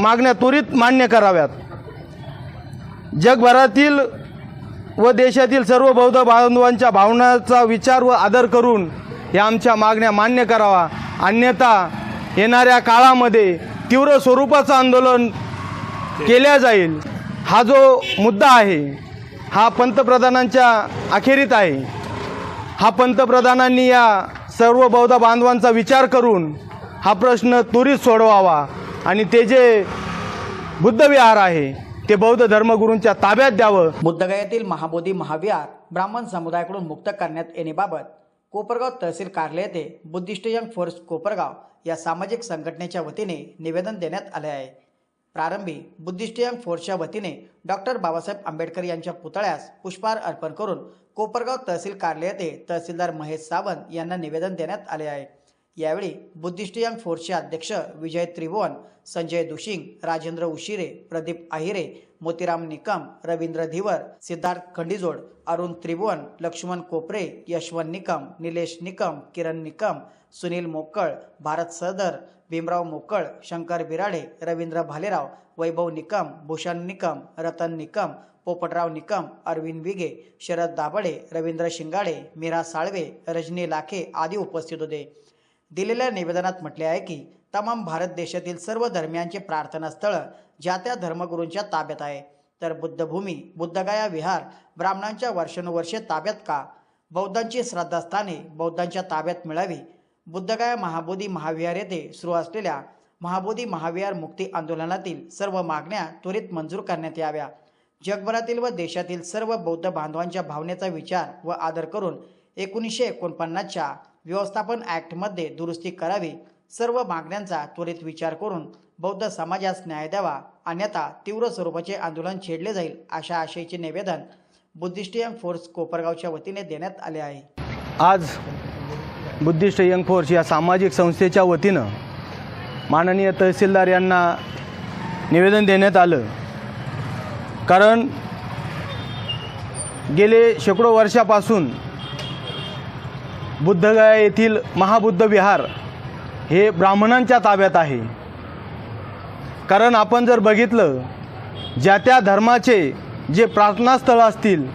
मागण्या त्वरित मान्य कराव्यात. जगभरातील व देशातील सर्व बौद्ध बांधवांच्या भावनांचा विचार व आदर करून या आमच्या मागण्या मान्य करावा. अन्यथा येणाऱ्या काळामध्ये तीव्र स्वरूपाचं आंदोलन केल्या जाईल. हा जो मुद्दा आहे हा पंतप्रधानांच्या अखेरीत आहे. हा पंतप्रधानांनी या सर्व बौद्ध बांधवांचा विचार करून हा प्रश्न त्वरित सोडवावा. आणि ते जे बुद्धविहार आहे ते बौद्ध धर्मगुरूंच्या ताब्यात द्यावं. बुद्धगयातील महाबोधी महाविहार ब्राह्मण समुदायाकडून मुक्त करण्यात येण्याबाबत कोपरगाव तहसील कार्यालय येथे बुद्धिस्ट यंग फोर्स कोपरगाव या सामाजिक संघटनेच्या वतीने निवेदन देण्यात आले आहे. प्रारंभी बुद्धिस्ट यंग फोर्सच्या वतीने डॉक्टर बाबासाहेब आंबेडकर यांच्या पुतळ्यास पुष्पहार अर्पण करून कोपरगाव तहसील कार्यालय येथे तहसीलदार महेश सावंत यांना निवेदन देण्यात आले आहे. यावेळी बुद्धिस्ट यंग फोर्सचे अध्यक्ष विजय त्रिभुवन संजय दुशिंग राजेंद्र उशिरे प्रदीप आहिरे मोतीराम निकम रवींद्र धिवर सिद्धार्थ खंडीजोड अरुण त्रिभुवन लक्ष्मण कोपरे यशवंत निकम निलेश निकम किरण निकम सुनील मोकळ भारत सदर भीमराव मोकळ शंकर बिराडे रवींद्र भालेराव वैभव निकम भूषण निकम रतन निकम पोपटराव निकम अरविंद विगे शरद दाभडे रवींद्र शिंगाडे मीरा साळवे रजनी लाखे आदी उपस्थित होते. दिलेल्या निवेदनात म्हटले आहे की तमाम भारत देशातील सर्व धर्मियांचे प्रार्थनास्थळं ज्या त्या धर्मगुरूंच्या ताब्यात आहे. तर बुद्धभूमी बुद्धगया विहार ब्राह्मणांच्या वर्षानुवर्षे ताब्यात का? बौद्धांची श्रद्धास्थाने बौद्धांच्या ताब्यात मिळावी. बुद्धगया महाबोधी महाविहार येथे सुरू असलेल्या महाबोधी महाविहार मुक्ती आंदोलनातील सर्व मागण्या त्वरित मंजूर करण्यात याव्या. जगभरातील व देशातील सर्व बौद्ध बांधवांच्या भावनेचा विचार व आदर करून एकोणीसशे एकोणपन्नासच्या व्यवस्थापन ॲक्टमध्ये दुरुस्ती करावी सर्व मागण्यांचा त्वरित विचार करून बौद्ध समाजास न्याय द्यावा अन्यथा तीव्र स्वरूपाचे आंदोलन छेडले जाईल अशा आशयाचे निवेदन बुद्धिस्टियन फोर्स कोपरगावच्या वतीने देण्यात आले आहे. आज बुद्धिस्ट यंग फोर्स या सामाजिक संस्थेच्या वतीनं माननीय तहसीलदार यांना निवेदन देण्यात आलं. कारण गेले शेकडो वर्षापासून बुद्धगया येथील महाबुद्ध विहार हे ब्राह्मणांच्या ताब्यात आहे. कारण आपण जर बघितलं ज्या त्या धर्माचे जे प्रार्थनास्थळं असतील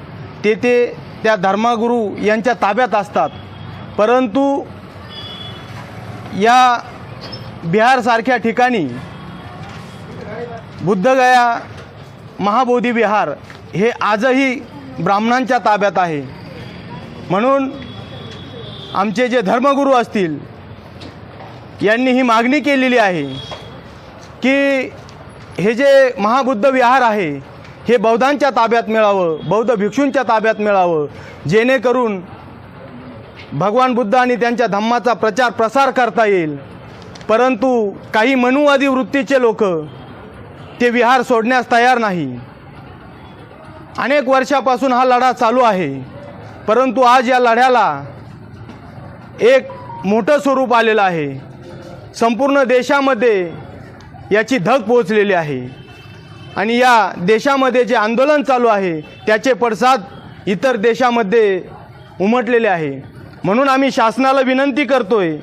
ते ते त्या धर्मगुरू यांच्या ताब्यात असतात. परंतु या बिहारसारख्या ठिकाणी बुद्धगया महाबोधी विहार हे आजही ब्राह्मणांच्या ताब्यात आहे. म्हणून आमचे जे धर्मगुरू असतील यांनी ही मागणी केलेली आहे की हे जे महाबुद्ध विहार आहे हे बौद्धांच्या ताब्यात मिळावं बौद्ध भिक्षूंच्या ताब्यात मिळावं जेणेकरून भगवान बुद्ध आणि त्यांच्या धम्माचा प्रचार प्रसार करता येईल. परंतु काही मनुवादी वृत्तीचे लोक ते विहार सोडण्यास तयार नाही. अनेक वर्षापासून हा लढा चालू आहे. परंतु आज या लढ्याला एक मोठं स्वरूप आलेलं आहे. संपूर्ण देशामध्ये याची धग पोहोचलेली आहे. आणि या देशामध्ये जे आंदोलन चालू आहे त्याचे पडसाद इतर देशामध्ये उमटलेले आहे. म्हणून आम्ही शासनाला विनंती करतो आहे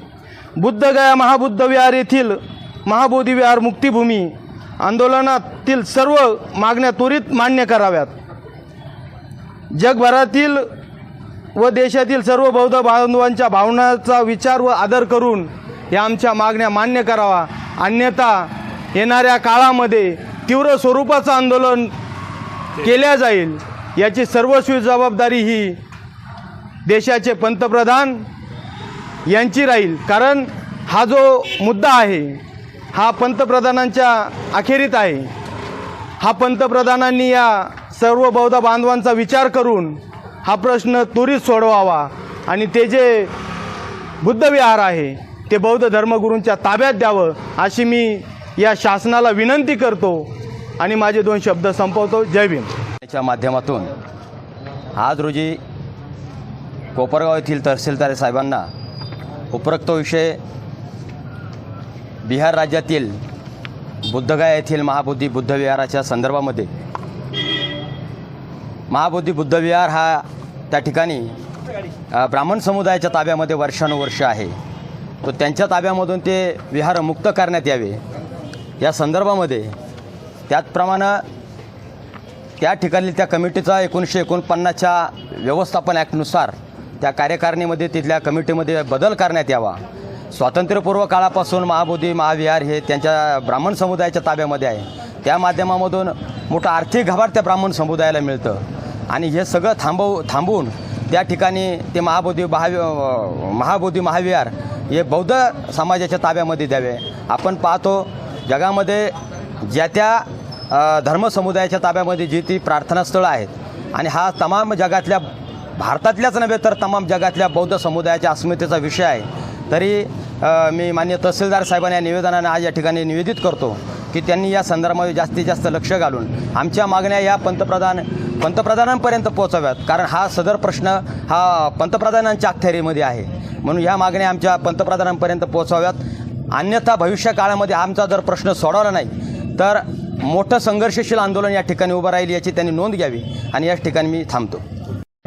बुद्धगया महाबुद्ध विहार येथील महाबोधीविहार मुक्तिभूमी आंदोलनातील सर्व मागण्या त्वरित मान्य कराव्यात. जगभरातील व देशातील सर्व बौद्ध बांधवांच्या भावनांचा विचार व आदर करून या आमच्या मागण्या मान्य करावा. अन्यथा येणाऱ्या काळामध्ये तीव्र स्वरूपाचं आंदोलन केल्या जाईल याची सर्वस्वी जबाबदारी ही देशाचे पंतप्रधान यांची राहील. कारण हा जो मुद्दा आहे हा पंतप्रधानांच्या अखेरीत आहे. हा पंतप्रधानांनी या सर्व बौद्ध बांधवांचा विचार करून हा प्रश्न त्वरित सोडवावा. आणि ते जे बुद्धविहार आहे ते बौद्ध धर्मगुरूंच्या ताब्यात द्यावं अशी मी या शासनाला विनंती करतो. आणि माझे दोन शब्द संपवतो. जय भीम. याच्या माध्यमातून आज रोजी कोपरगाव येथील तहसीलदार साहेबांना उपरोक्त विषय बिहार राज्यातील बुद्धगया येथील महाबुद्धी बुद्धविहाराच्या संदर्भामध्ये महाबोधी बुद्धविहार हा त्या ठिकाणी ब्राह्मण समुदायाच्या ताब्यामध्ये वर्षानुवर्ष आहे. तो त्यांच्या ताब्यामधून ते विहार मुक्त करण्यात यावे. या संदर्भामध्ये त्याचप्रमाणे त्या ठिकाणी त्या कमिटीचा एकोणीसशे एकोणपन्नासच्या व्यवस्थापन ॲक्टनुसार त्या कार्यकारिणीमध्ये तिथल्या कमिटीमध्ये बदल करण्यात यावा. स्वातंत्र्यपूर्व काळापासून महाबोधी महाविहार हे त्यांच्या ब्राह्मण समुदायाच्या ताब्यामध्ये आहे. त्या माध्यमामधून मोठं आर्थिक घबाड त्या ब्राह्मण समुदायाला मिळतं. आणि हे सगळं थांबव थांबवून त्या ठिकाणी ते महाबोधी महावि महाबोधी महाविहार हे बौद्ध समाजाच्या ताब्यामध्ये द्यावे. आपण पाहतो जगामध्ये ज्या त्या धर्मसमुदायाच्या ताब्यामध्ये जी ती प्रार्थनास्थळं आहेत आणि हा तमाम जगातल्या भारतातल्याच नव्हे तर तमाम जगातल्या बौद्ध समुदायाच्या अस्मितेचा विषय आहे. तरी मी मान्य तहसीलदार साहेबांना या निवेदनाने आज या ठिकाणी निवेदित करतो की त्यांनी या संदर्भामध्ये जास्तीत जास्त लक्ष घालून आमच्या मागण्या या पंतप्रधान पंतप्रधानांपर्यंत पोहोचाव्यात. कारण हा सदर प्रश्न हा पंतप्रधानांच्या अखत्यारीमध्ये आहे. म्हणून या मागण्या आमच्या पंतप्रधानांपर्यंत पोहोचाव्यात. अन्यथा भविष्य काळामध्ये आमचा जर प्रश्न सोडवला नाही तर मोठं संघर्षशील आंदोलन या ठिकाणी उभं राहील याची त्यांनी नोंद घ्यावी आणि याच ठिकाणी मी थांबतो.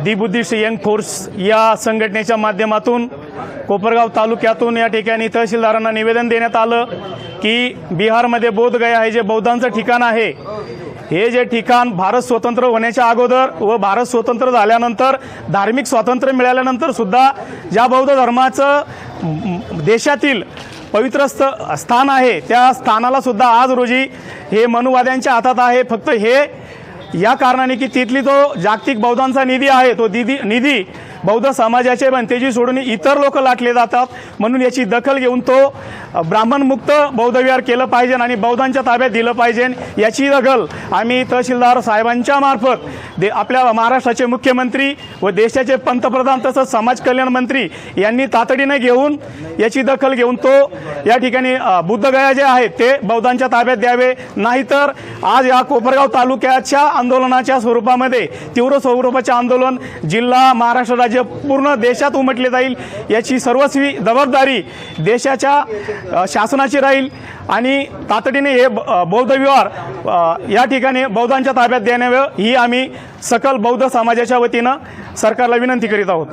दी बुद्धिस्ट यंग फोर्स या संघटनेच्या माध्यमातून कोपरगाव तालुक्यातून या ठिकाणी तहसीलदारांना निवेदन देण्यात आलं की बिहारमध्ये बोधगया हे जे बौद्धांचं ठिकाण आहे हे जे ठिकाण भारत स्वतंत्र होण्याच्या अगोदर व भारत स्वतंत्र झाल्यानंतर धार्मिक स्वातंत्र्य मिळाल्यानंतर सुद्धा ज्या बौद्ध धर्माचं देशातील पवित्र स्थ स्थान आहे त्या स्थानाला सुद्धा आज रोजी हे मनुवाद्यांच्या हातात आहे. फक्त हे या कारणाने की तिथली तो जागतिक बौद्धांचा निधी आहे तो निधी निधी बौद्ध समाजाचे बनतेजी सोडून इतर लोक लाटले जातात म्हणून याची दखल घेऊन तो ब्राह्मणमुक्त बौद्धविहार केलं पाहिजे आणि बौद्धांच्या ताब्यात दिलं पाहिजे. याची दखल आम्ही तहसीलदार साहेबांच्या मार्फत दे आपल्या महाराष्ट्राचे मुख्यमंत्री व देशाचे पंतप्रधान तसंच समाज कल्याण मंत्री यांनी तातडीने घेऊन याची दखल घेऊन तो या ठिकाणी बुद्धगया जे आहेत ते बौद्धांच्या ताब्यात द्यावे. नाहीतर आज या कोपरगाव तालुक्याच्या आंदोलनाच्या स्वरूपामध्ये तीव्र स्वरूपाचे आंदोलन जिल्हा महाराष्ट्र राज्य पूर्ण देशात उमटले जाईल याची सर्वस्वी जबाबदारी देशाच्या शासनाची राहील. आणि तातडीने हे बौद्ध विहार या ठिकाणी बौद्धांच्या ताब्यात देण्यावे ही आम्ही सकल बौद्ध समाजाच्या वतीनं सरकारला विनंती करीत आहोत.